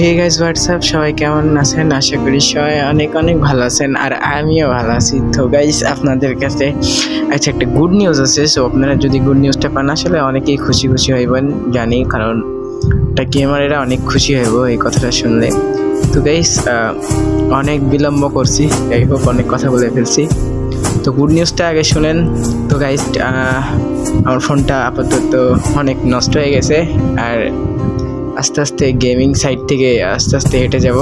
Hey guys WhatsApp সবাই কেমন আছেন? আশা করি সবাই অনেক অনেক ভালো আছেন আর আমিও ভালো আছি। তো গাইজ আপনাদের কাছে আচ্ছা একটা গুড নিউজ আছে। সো আপনারা যদি গুড নিউজটা পান, আসলে অনেকেই খুশি খুশি হইবেন, জানি, কারণ একটা গেমারেরা অনেক খুশি হইব এই কথাটা শুনলে। তো গাইজ অনেক বিলম্ব করছি। যাই হোক, অনেক কথা বলে ফেলছি। তো গুড নিউজটা আগে শুনেন। তো গাইজ আমার ফোনটা আপাতত অনেক নষ্ট হয়ে গেছে। আর আস্তে আস্তে গেমিং সাইড থেকে আস্তে আস্তে হেঁটে যাব।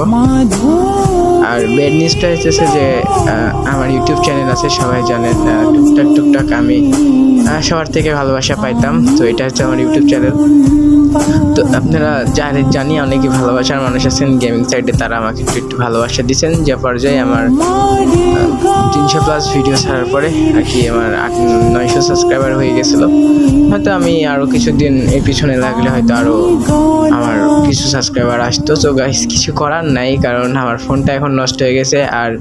আর বেড নিউজটা হচ্ছে যে আমার ইউটিউব চ্যানেল আছে, সবাই জানেন টুকটাক টুকটাক আমি সবার থেকে ভালোবাসা পাইতাম। তো এটা হচ্ছে আমার ইউটিউব চ্যানেল তো আপনারা জানেন জানি অনেকে ভালোবাসার মানুষ আছেন গেমিং সাইডে তারা আমাকে একটু একটু ভালোবাসা দিচ্ছেন যে পর্যায়ে আমার তিনশো প্লাস ভিডিও ছাড়ার পরে আর কি আমার আট নয়শো সাবস্ক্রাইবার হয়ে গেছিল। হয়তো আমি আরও কিছুদিন এর পিছনে লাগলে হয়তো আরও আমার কিছু সাবস্ক্রাইবার আসতো। তো গাইস কিছু করার নাই কারণ আমার ফোনটা এখন নষ্ট হয়ে গেছে। আর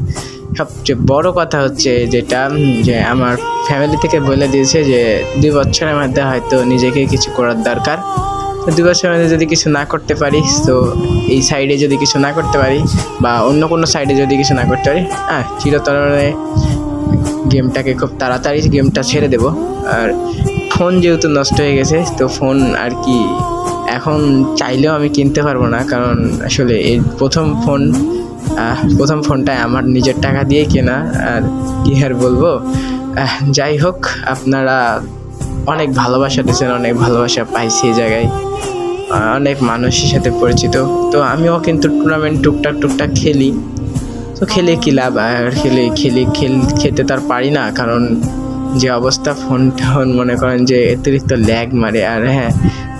সবচেয়ে বড় কথা হচ্ছে যেটা, যে আমার ফ্যামিলি থেকে বলে দিয়েছে যে দুই বছরের মধ্যে হয়তো নিজেকে কিছু করার দরকার। দুই মধ্যে যদি কিছু না করতে পারি, তো এই সাইডে যদি কিছু না করতে পারি বা অন্য কোনো সাইডে যদি কিছু না করতে পারি হ্যাঁ চিরতরে গেমটাকে খুব তাড়াতাড়ি গেমটা ছেড়ে দেব। আর ফোন যেহেতু নষ্ট হয়ে গেছে, তো ফোন আর কি এখন চাইলেও আমি কিনতে পারব না, কারণ আসলে এই প্রথম ফোন প্রথম ফোনটা আমার নিজের টাকা দিয়ে কেনা, আর কি আর বলব? যাই হোক, আপনারা অনেক ভালোবাসা দিয়েছেন, অনেক ভালোবাসা পাইছি এই জায়গায়। অনেক মানুষের সাথে পরিচিত। তো আমিও কিন্তু টুর্নামেন্ট টুকটাক টুকটাক খেলি। তো খেলে কি লাভ? আর খেলে খেলে, খেল, খেতে তার পারি না। কারণ যে অবস্থা ফোন টোন মনে করেন যে অতিরিক্ত ল্যাগ মারে। আর হ্যাঁ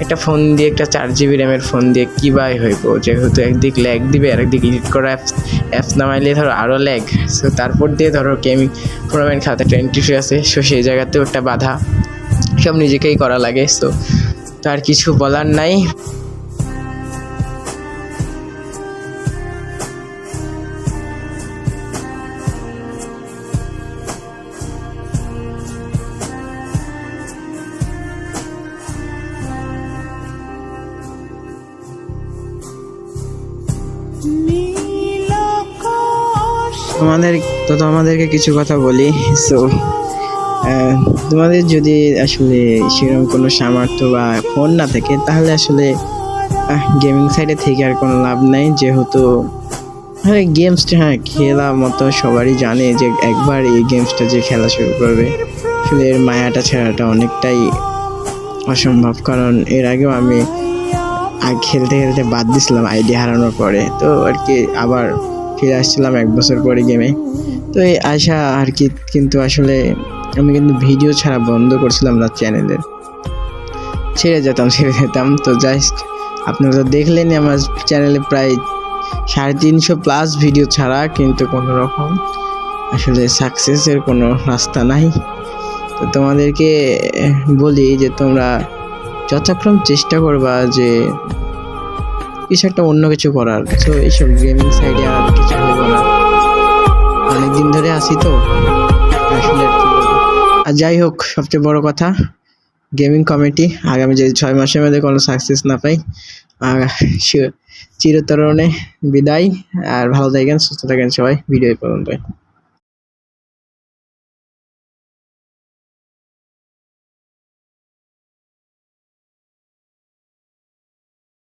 একটা ফোন দিয়ে একটা চার জিবি র্যামের ফোন দিয়ে কী বাই হইব? যেহেতু একদিক ল্যাগ দিবে আর একদিক এডিট করা অ্যাপস অ্যাপস নামাইলে ধরো আরও ল্যাগ সো তারপর দিয়ে ধরো গেমিং টুর্নামেন্ট খেলাতে টোয়েন্টি আছে। সো সেই জায়গাতেও একটা বাধা। সব নিজেকেই করা লাগে সো তার কিছু বলার নাই। আমাদের তো আমাদেরকে কিছু কথা বলি সো তোমাদের যদি আসলে সেরকম কোনো সামর্থ্য বা ফোন না থাকে, তাহলে আসলে গেমিং সাইডে থেকে আর কোনো লাভ নাই। যেহেতু হ্যাঁ গেমসটা হ্যাঁ খেলা মতো সবারই জানে যে একবার এই গেমসটা যে খেলা শুরু করবে। আসলে এর মায়াটা ছাড়াটা অনেকটাই অসম্ভব। কারণ এর আগেও আমি খেলতে খেলতে বাদ দিছিলাম আইডি হারানোর পরে। তো আর কি, আবার ফিরে আসছিলাম এক বছর পরে গেমে তো এই আশা আর কি, কিন্তু আসলে আমি কিন্তু ভিডিও ছাড়া বন্ধ করছিলাম না চ্যানেলের ছেড়ে যেতাম ছেড়ে যেতাম। তো জাস্ট আপনারা তো দেখলেনই আমার চ্যানেলে প্রায় সাড়ে তিনশো প্লাস ভিডিও ছাড়া কিন্তু কোনো রকম আসলে সাকসেসের কোনো রাস্তা নাই। তো তোমাদেরকে বলি যে তোমরা যথাক্রম চেষ্টা করবা যে কিছু একটা অন্য কিছু করার। তো এইসব গেমিং সাইডে আর কিছু হইব না। অনেকদিন ধরে আসি তো। যাই হোক, সবচেয়ে বড় কথা গেমিং কমিটি আগামী যদি ছয় মাসের মধ্যে কোনো সাকসেস না পাই চিরতরণে বিদায়, আর ভালো থাকেন, সুস্থ থাকেন সবাই ভিডিও পর্যন্ত